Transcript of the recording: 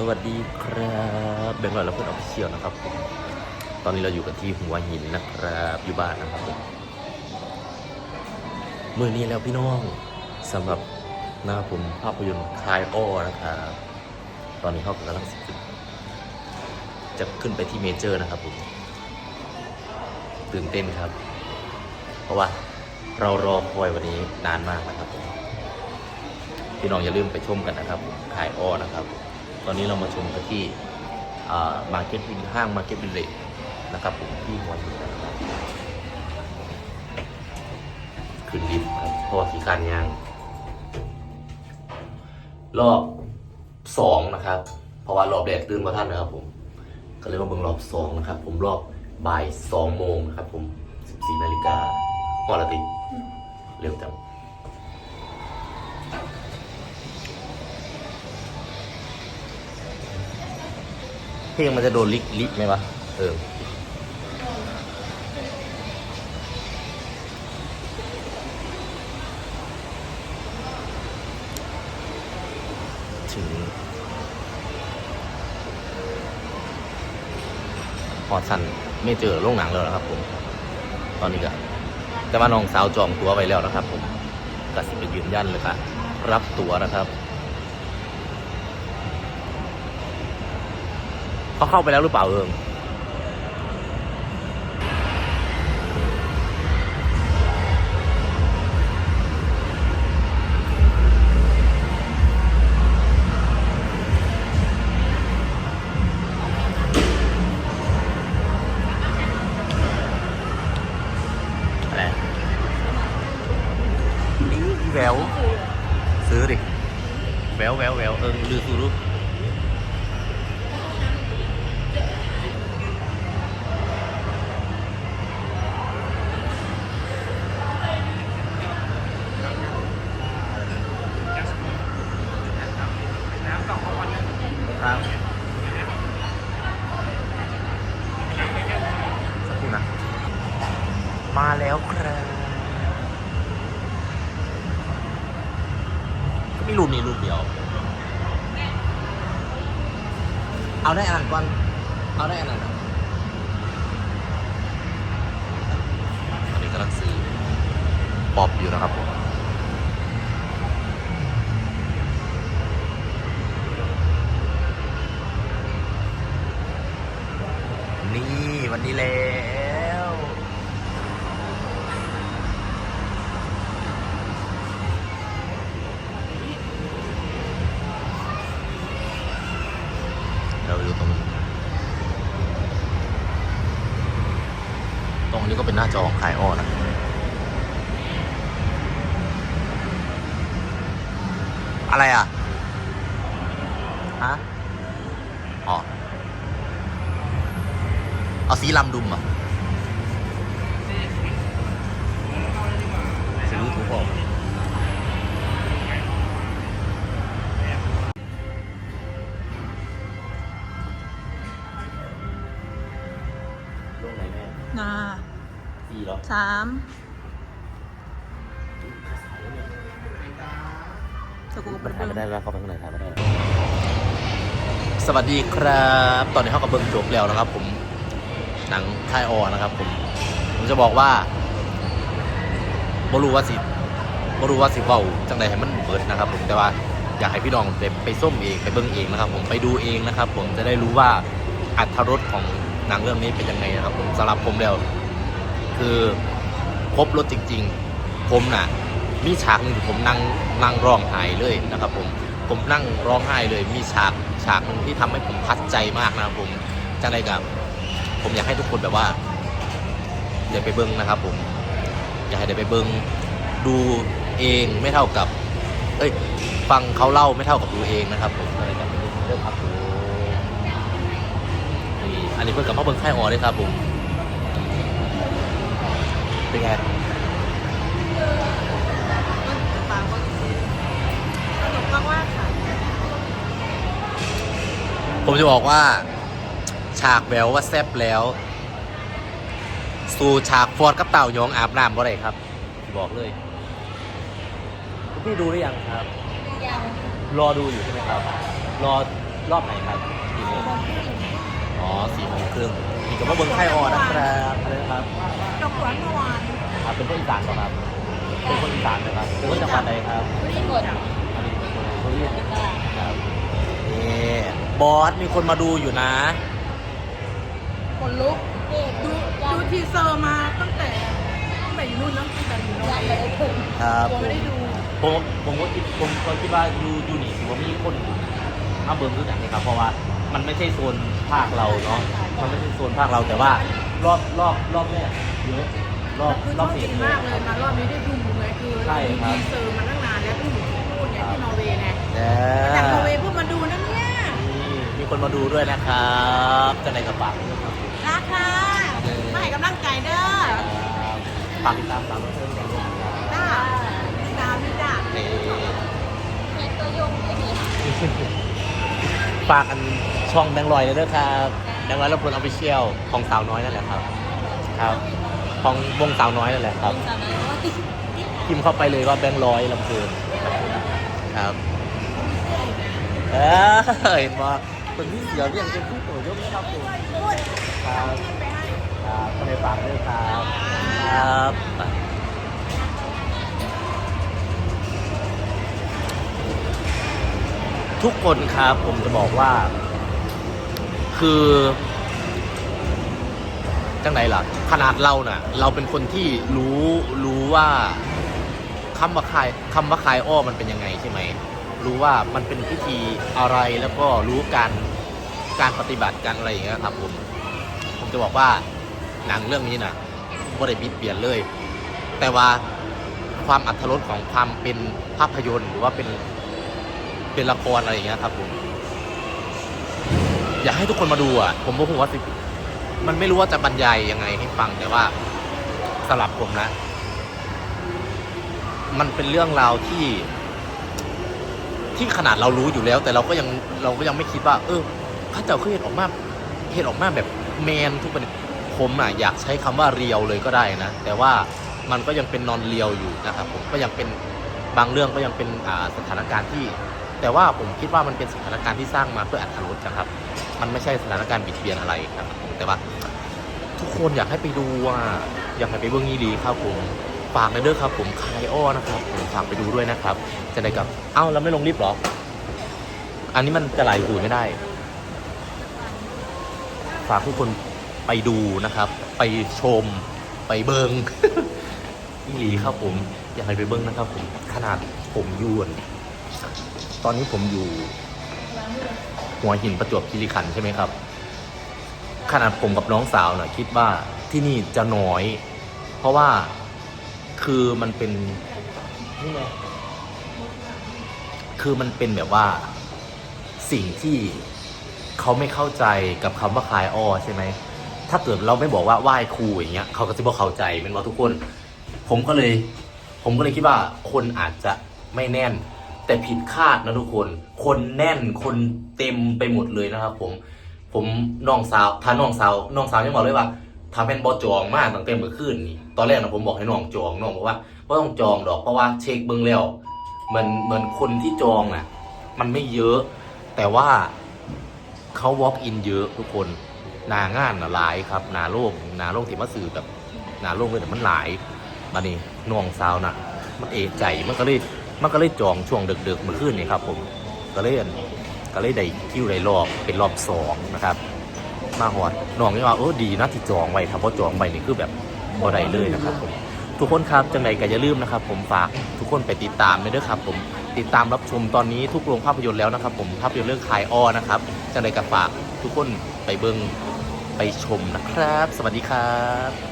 สวัสดีครับเบงก์ลอยและเพื่อนออฟฟิเชียลนะครับผมตอนนี้เราอยู่กันที่หัวหินนะครับอยู่บ้านนะครับผมมือนี้แล้วพี่น้องสำหรับหน้าผมภาพยนตร์คลายอ้อนะครับตอนนี้เขากำลังสิขึ้นจะขึ้นไปที่เมเจอร์นะครับผมตื่นเต้นครับ เพราะว่าเรารอคอยวันนี้นานมากนะครับผมพี่น้องอย่าลืมไปชมกันนะครับขายอ้อนะครับ ตอนนี้เรามาชมกันที่มาร์เก็ตวินห้างมาร์เก็ตวินเลจนะครับผมที่หัวหินนะครับขึ้นลิฟต์ครับเพราะว่าสีการยาง รอบสองนะครับ เพราะว่ารอบแรกตื่นมาท่านนะครับผมก็เลยมาเบิ่งรอบสองนะครับ ผมรอบบ่ายสองโมงนะครับ ผมสิบสี่นาฬิกาหอละติเร็วจัง เพลงมันจะโดนลิกลิกไหมวะ เออ ถึงพอสันไม่เจอโรงหนังแล้วนะครับผม ตอนนี้ก็แต่ว่าน้องสาวจองตัวไว้แล้วนะครับผมก็สิไปยืนยันเลยค่ะรับตัวนะครับ เขาเข้าไปแล้วหรือเปล่าเอิง มาแล้วครับมีรุ่นนี้รุ่นเดียว เอาได้อ่านก่อน เอาได้อ่านก่อนตอนนี้กำลังซื้อปอปอยู่นะครับผมนี่วันนี้แล้ว เราอยู่ตรง ตรงนี้ก็ เป็นหน้าจอของขายอ้อนะอะไรอะ ฮะ อ๋อ เอาสีลำดุมอะซื้อถูกออกลงไหนแม่นาสี่ เหรอสามสกูปมันเปถ่ายนไม่ได้แล้วเข้าไปข้างในถ่ายไม่ได้แล้วสวัสดีครับ ตอนนี้เขากับเบิ้งจบแล้วนะครับ ผมหนังค่ายออนะครับ ผม ผมจะบอกว่าบ่รู้ว่าสิบ่รู้ว่าสิเว้าจังใดให้มันเบิดนะครับ ผมแต่ว่าอยากให้พี่น้องไปไปส้มเองไปเบิ้งเองนะครับ ผมไปดูเองนะครับ ผมจะได้รู้ว่าอัตรสของหนังเรื่องนี้เป็นยังไงนะครับ ผมสำหรับผมแล้ว คือครบรถจริง ๆ ผมน่ะ มีฉากหนึ่งที่ผมนั่งนั่งร้องไห้เลยนะครับ ผมผมนั่งร้องไห้เลยมีฉากฉากหนึ่งที่ทำให้ผมทัดใจมากนะครับผมจังใดกับ ผมอยากให้ทุกคนแบบว่าอย่าไปเบิ้งนะครับ ผมอยากให้ได้ไปเบิ้งดูเองไม่เท่ากับ เอ้ย ฟังเขาเล่าไม่เท่ากับดูเองนะครับ ผมอะไรกันเรื่องครับผมนี่อันนี้เพิ่งกลับมาเบิ้งค่ายออเลยครับผม เป็นไงปากว่าสนุกมากว่าค่ะผมจะบอกว่า ฉากแววว่าแซบแล้ว สู่ฉากฟอร์ดกับเต่ายองอาบน้ำบ่ได้ครับ บอกเลยคุณพี่ดูหรือยังครับรอดูอยู่ใช่ไหมครับ รอรอบไหนครับกี่โมง อ๋อสี่โมงครึ่งนี่ก็มาเบิ้งค่ายออนะครับอะไรนะครับจบสวนเมื่อวานอ่าเป็นคนอีสานเหรอครับ เป็นคนอีสานนะครับเป็นคนจังหวัดใดครับไม่ได้กดอันนี้เป็นคนโคราชครับนี่บอสมีคนมาดูอยู่นะคนลุกดูดูทีเซอร์มาตั้งแต่ตั้งแต่อยู่นู่นนะตั้งแต่อยู่นอร์เวย์ครับตัวไม่ได้ดูผมผมก็คิดผมก็คิดว่าอยู่อยู่นี่ถือว่ามีคนมาเบิ่งด้วยกันนะครับเพราะว่า มันไม่ใช่โซนภาคเราเนาะมันไม่ใช่โซนภาคเราแต่ว่ารอบรอบรอบแรกเยอะรอบคือรชออบบสี่จริงเยมาอะกเลยมารอบนี้ได้ดูเลยคือใช่ครับทีเซอร์มาตั้งนานแล้วที่อยู่ที่นู่นเนี่ยที่นอร์เวย์ไงแหจากนอร์เวมย์เพิ่งมาดูนะเนี่ยนี่มีคนมาดูด้วยนะครับจะในกระเป๋าด้วยครับรักค่ะมาให้กำลังใจเด้อฝากติดตามตามเพิ่มกันด้วยนะครับจ้าตามนี่จ้านี่มีตัวยงด้วยนี่ ฝากอันช่องแบงค์ลอยเลยด้วยครับแบงค์ลอยรับผลออฟฟิเชียลของสาวน้อยนั่นแหละครับ ครับ ของวงสาวน้อยนั่นแหละครับสาวน้อยว่าพิมพ์เข้าไปเลยว่าแบงค์ร้อยลำเพลินครับเออเห็นว่าคนที่เสียเรียงเป็นผู้ตัวยกนะครับผมครับครับก็เลยฝากด้วยครับครับ ทุกคนครับ ผมจะบอกว่า คือจังไหนล่ะ ขนาดเราน่ะ เราเป็นคนที่รู้รู้ว่าคำว่าคายคำว่าคายอ้อมันเป็นยังไงใช่ไหมรู้ว่ามันเป็นพิธีอะไรแล้วก็รู้การการปฏิบัติการอะไรอย่างเงี้ยครับผมผมจะบอกว่าหนังเรื่องนี้น่ะบ่ได้บิดเบียนเลย แต่ว่าความอัธรสของความเป็นภาพยนตร์ หรือว่าเป็น เป็นละครอะไรอย่างเงี้ยครับผมอยากให้ทุกคนมาดูอะ ผมบอกว่ามันไม่รู้ว่าจะบรรยายยังไงให้ฟังแต่ว่าสำหรับผมนะ มันเป็นเรื่องราวที่ ที่ขนาดเรารู้อยู่แล้ว แต่เราก็ยังเราก็ยังไม่คิดว่า เออพระเจ้าคือเห็นออกมาเห็นออกมาแบบแมนทุกประเด็นผมอะอยากใช้คำว่าเรียวเลยก็ได้นะ แต่ว่ามันก็ยังเป็นนอนเรียวอยู่นะครับผมก็ยังเป็นบางเรื่องก็ยังเป็นสถานการณ์ที่ แต่ว่าผมคิดว่ามันเป็นสถานการณ์ที่สร้างมาเพื่ออัธรสนะครับ มันไม่ใช่สถานการณ์บิดเบียนอะไรครับแต่ว่าทุกคนอยากให้ไปดูอะอยากให้ไปเบื้องยีรีครับผมฝากในเด้อครับผมคายอ้อนะครับผมฝากไปดูด้วยนะครับ จะได้กับเอ้าเราไม่ลงลิฟต์เหรอ อันนี้มันจะไหลหูไม่ได้ ฝากทุกคนไปดูนะครับ ไปชมไปเบิงอีหลีครับผม อยากให้ไปเบิ้งนะครับผมขนาดผมยวน ตอนนี้ผมอยู่ หัวหินประจวบคีรีขันธ์ใช่ไหมครับ ขนาดผมกับน้องสาวน่ะคิดว่าที่นี่จะน้อย เพราะว่าคือมันเป็นนี่ไงคือมันเป็นแบบว่าสิ่งที่เขาไม่เข้าใจกับคำว่าคายอ้อใช่ไหม ถ้าเกิดเราไม่บอกว่าไหว้ครูอย่างเงี้ยเขาก็จะบอกเข้าใจเป็นว่าทุกคน ผมก็เลย ผมก็เลยคิดว่าคนอาจจะไม่แน่น แต่ผิดคาดนะทุกคน คนแน่นคนเต็มไปหมดเลยนะครับ ผม ผมน้องสาวถ้าน้องสาวน้องสาวยังบอกเลยว่าถ้าเป็นบอจองมากตั้งแต่เมื่อคืนนี่ตอนแรกนะผมบอกให้น้องจองน้องบอกว่าไม่ต้องจองดอกเพราะว่าเช็คเบิ้งแล้วเหมือนเหมือนคนที่จองน่ะ มันไม่เยอะ แต่ว่าเขา walk in เยอะทุกคนหนางานนะหลายครับหนาโลกหนาโลกที่มาสื่อแบบหนาโลกเลยแต่มันหลายมานี่น้องสาวน่ะ มันเอะใจมันก็เลย มันก็เลยจองช่วงดึกๆเมื่อคืนนี่ครับ ผมก็เลยก็เลยได้คิวได้รอบเป็นรอบสองนะครับ มาหอดน้องนี่ว่าเออดีนะที่จองไว้ถ้าพอจองไว้นี่คือแบบบ่ได้เลยนะครับผมทุกคนครับจังไรก็อย่าลืมนะครับ ผมฝากทุกคนไปติดตามเลยด้วยครับ ผมติดตามรับชมตอนนี้ทุกโรงภาพยนตร์แล้วนะครับ ผมภาพยนตร์เรื่องขายอ้อนะครับจังไรก็ฝากทุกคนไปเบิงไปชมนะครับ สวัสดีครับ